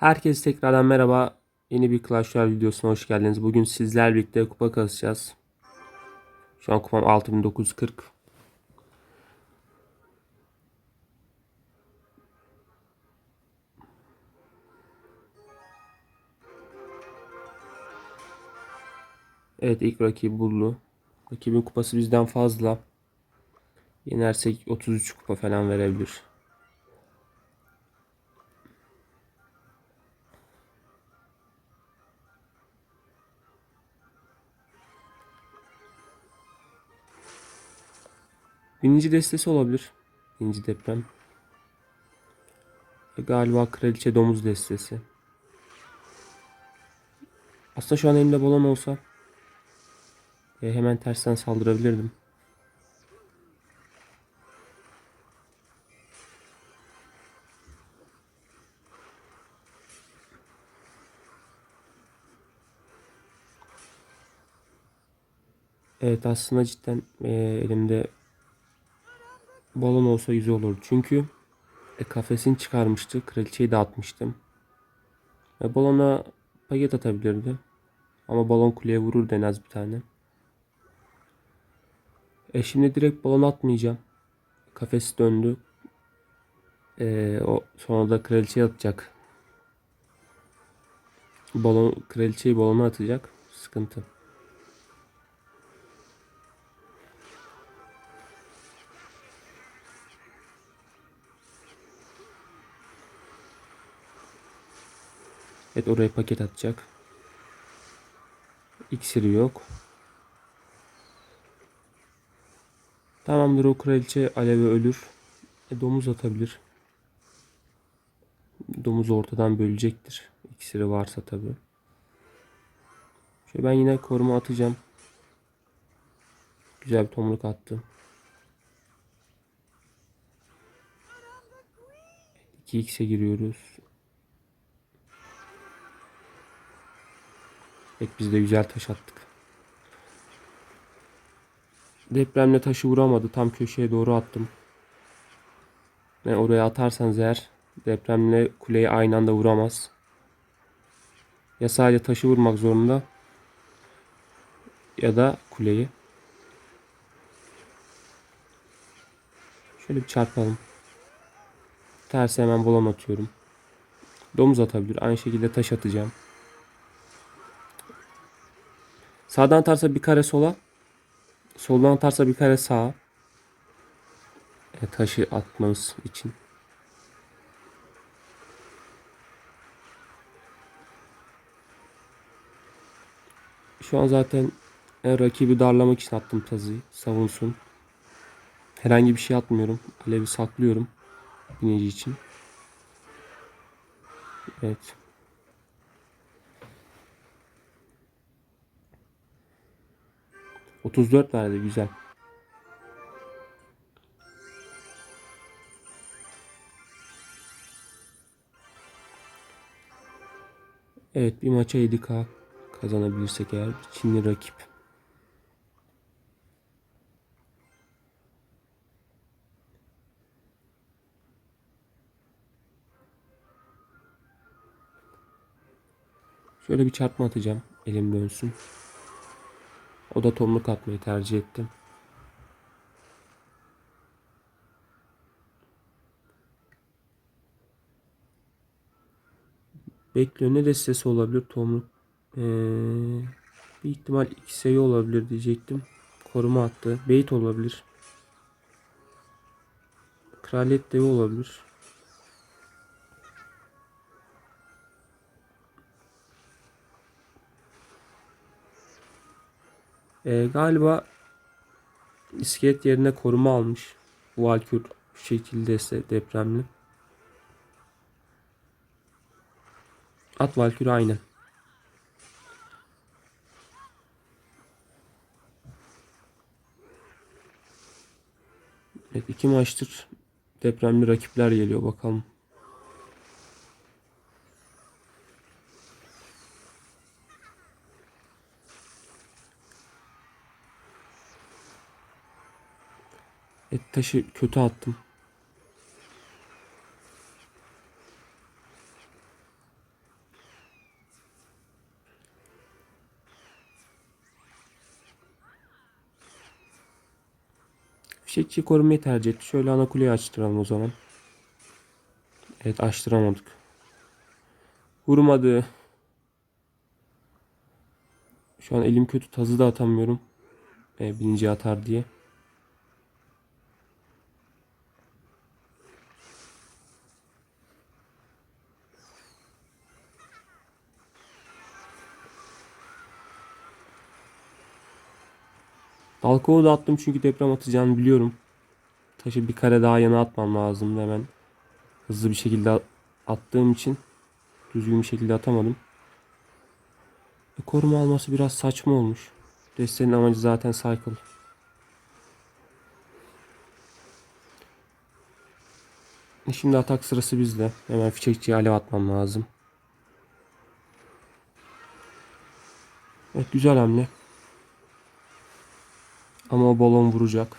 Herkese tekrardan merhaba. Yeni bir Clash Royale videosuna hoş geldiniz. Bugün sizlerle birlikte kupa kasacağız. Şu an kupam 6940. Evet ilk rakibi buldu. Rakibin kupası bizden fazla. Yenersek 33 kupa falan verebilir. Birinci destesi olabilir. Birinci deprem. Ve galiba kraliçe domuz destesi. Aslında şu an elimde balon olsa e, hemen tersten saldırabilirdim. Evet aslında cidden e, elimde balon olsa güzel olur. Çünkü e, kafesini çıkarmıştı. Kraliçeyi dağıtmıştım. E, balona paket atabilirdi. Ama balon kuleye vurur en az bir tane. E şimdi direkt balon atmayacağım. Kafes döndü. E, o sonra da kraliçeye atacak. Balon kraliçeyi balona atacak. Sıkıntı. Evet oraya paket atacak. İksiri yok. Tamamdır o kraliçe aleve ölür. E, domuz atabilir. Domuz ortadan bölecektir. İksiri varsa tabi. Şöyle ben yine koruma atacağım. Güzel bir tomruk attı. 2x'e giriyoruz. Evet biz de güzel taş attık. Depremle taşı vuramadı. Tam köşeye doğru attım. Yani oraya atarsanız eğer depremle kuleyi aynı anda vuramaz. Ya sadece taşı vurmak zorunda ya da kuleyi. Şöyle bir çarpalım. Tersi hemen balon atıyorum. Domuz atabilir. Aynı şekilde taş atacağım. Sağdan atarsa bir kare sola. Soldan atarsa bir kare sağa. E, taşı atmamız için. Şu an zaten e, rakibi darlamak için attım tazıyı. Savunsun. Herhangi bir şey atmıyorum. Alevi saklıyorum. Binici için. Evet. Otuz dört verdi güzel. Evet bir maça 7K kazanabilirsek eğer Çinli rakip. Şöyle bir çarpma atacağım. Elim dönsün. O da tomruk atmayı tercih ettim. Bekliyor. Ne destesi olabilir tomruk? Ee, bir ihtimal iki sayı olabilir diyecektim. Koruma attı. Beyt olabilir. Kraliyet devi olabilir. Ee, galiba iskelet yerine koruma almış. Valkür şu şekilde ise depremli. At Valkür aynı. Evet iki maçtır depremli rakipler geliyor bakalım. Et taşı kötü attım. Fişekçi korumayı tercih etti. Şöyle ana kuleyi açtıralım o zaman. Evet açtıramadık. Vurmadı. Şu an elim kötü tazı da atamıyorum. E, birinci atar diye. Dalkovu da attım çünkü deprem atacağını biliyorum. Taşı bir kare daha yana atmam lazım hemen. Hızlı bir şekilde attığım için düzgün bir şekilde atamadım. E, koruma alması biraz saçma olmuş. Destenin amacı zaten cycle. E, Şimdi atak sırası bizde. Hemen fişekçiye alev atmam lazım. Evet güzel hamle. Ama o balon vuracak.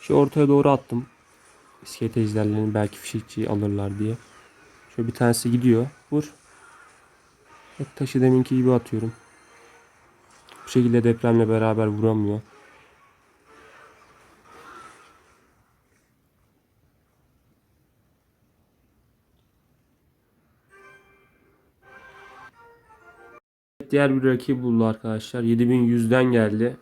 Şu ortaya doğru attım. İskelet ejderlerini belki fişekçiyi alırlar diye. Şöyle bir tanesi gidiyor. Vur. Evet, taşı deminki gibi atıyorum. Bu şekilde depremle beraber vuramıyor. Diğer bir rakip buldu arkadaşlar. 7100'den geldi.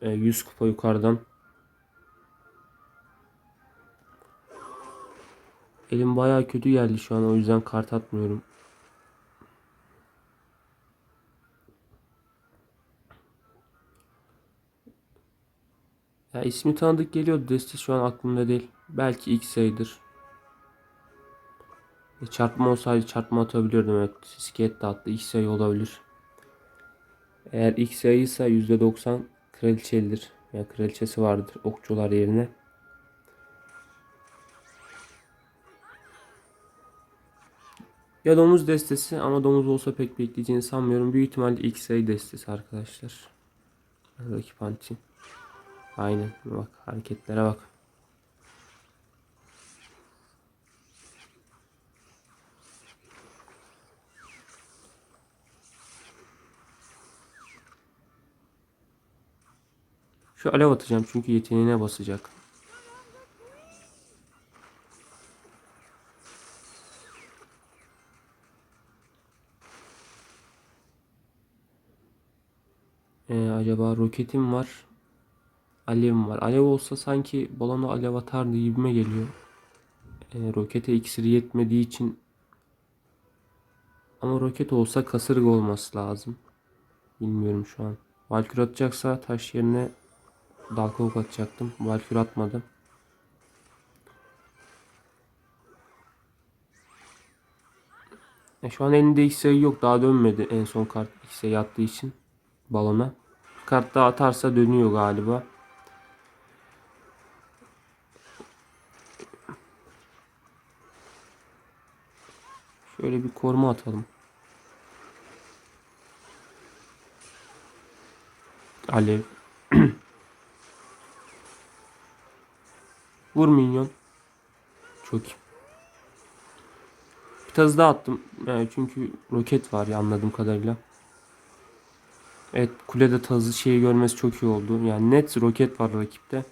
E, 100 kupa yukarıdan. Elim bayağı kötü geldi şu an o yüzden kart atmıyorum. Ya ismi tanıdık geliyordu. Deste şu an aklımda değil. Belki X-Ray'dır. E, çarpma olsaydı çarpma atabilirdim. Evet. Sisket de attı. X-Ray olabilir. Eğer X-Ray ise %90 kraliçelidir. Yani kraliçesi vardır okçular yerine. Ya domuz destesi ama domuz olsa pek bekleyeceğini sanmıyorum. Büyük ihtimalle X-Ray destesi arkadaşlar. Rakip anti. Aynen. Bak hareketlere bak. Şu alev atacağım çünkü yeteneğine basacak. Ee, acaba roketim var. Alevim var. Alev olsa sanki balona alev atardı gibime geliyor. Ee, rokete iksiri yetmediği için ama roket olsa kasırga olması lazım. Bilmiyorum şu an. Valkür atacaksa taş yerine Dalkovuk atacaktım. Valkür atmadı. E şu an elinde X-Ray yok. Daha dönmedi en son kart X-Ray attığı için balona. Bir kart daha atarsa dönüyor galiba. Şöyle bir koruma atalım. Alev. Vur minyon. Çok iyi. Bir tazı daha attım. Yani çünkü roket var ya anladığım kadarıyla. Evet kulede tazı şeyi görmesi çok iyi oldu. Yani net roket var rakipte.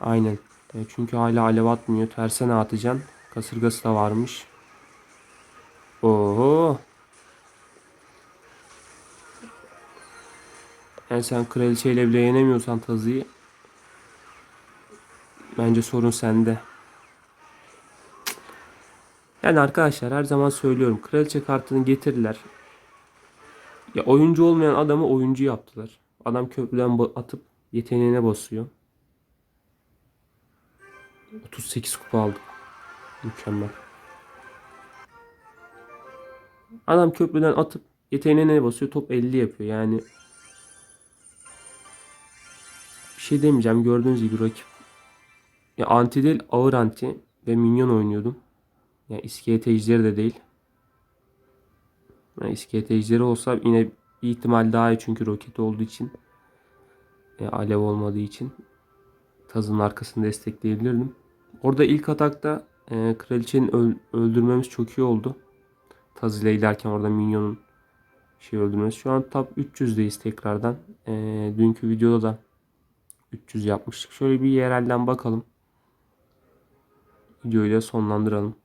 Aynen. E, çünkü hala alev atmıyor. Tersine atacaksın. Kasırgası da varmış. Oho. Yani sen kraliçeyle bile yenemiyorsan tazıyı bence sorun sende. Yani arkadaşlar her zaman söylüyorum. Kraliçe kartını getirirler. Ya oyuncu olmayan adamı oyuncu yaptılar. Adam köprüden atıp yeteneğine basıyor. 38 kupa aldık. Mükemmel. Adam köprüden atıp yeteneğine basıyor. Top 50 yapıyor. Yani bir şey demeyeceğim. Gördüğünüz gibi rakip. Ya anti değil ağır anti ve minyon oynuyordum. Ya iskelet ejderi de değil. Yani iskelet ejderi olsa yine bir ihtimal daha iyi çünkü roket olduğu için. E, alev olmadığı için. Tazın arkasını destekleyebilirdim. Orada ilk atakta e, kraliçenin öl- öldürmemiz çok iyi oldu. Taz ile ilerken orada minyonun şey öldürmesi. Şu an top 300'deyiz tekrardan. Ee, dünkü videoda da 300 yapmıştık. Şöyle bir yerelden bakalım. Videoyu da sonlandıralım.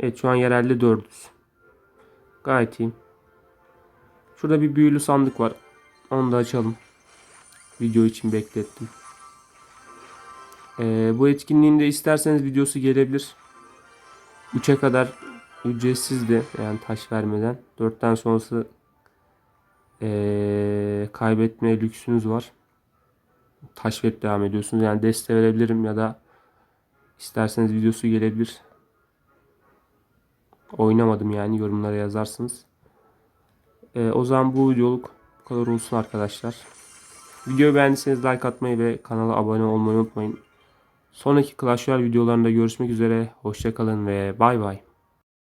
Evet şu an yerelde 400. Gayet iyi. Şurada bir büyülü sandık var. Onu da açalım. Video için beklettim. Ee, bu etkinliğinde isterseniz videosu gelebilir. 3'e kadar ücretsizdi. Yani taş vermeden. 4'ten sonrası ee, kaybetme lüksünüz var. Taş verip devam ediyorsunuz. Yani deste verebilirim ya da isterseniz videosu gelebilir. Oynamadım yani yorumlara yazarsınız. Ee, o zaman bu videoluk bu kadar olsun arkadaşlar. Videoyu beğendiyseniz like atmayı ve kanala abone olmayı unutmayın. Sonraki Clash Royale videolarında görüşmek üzere. Hoşçakalın ve bay bay.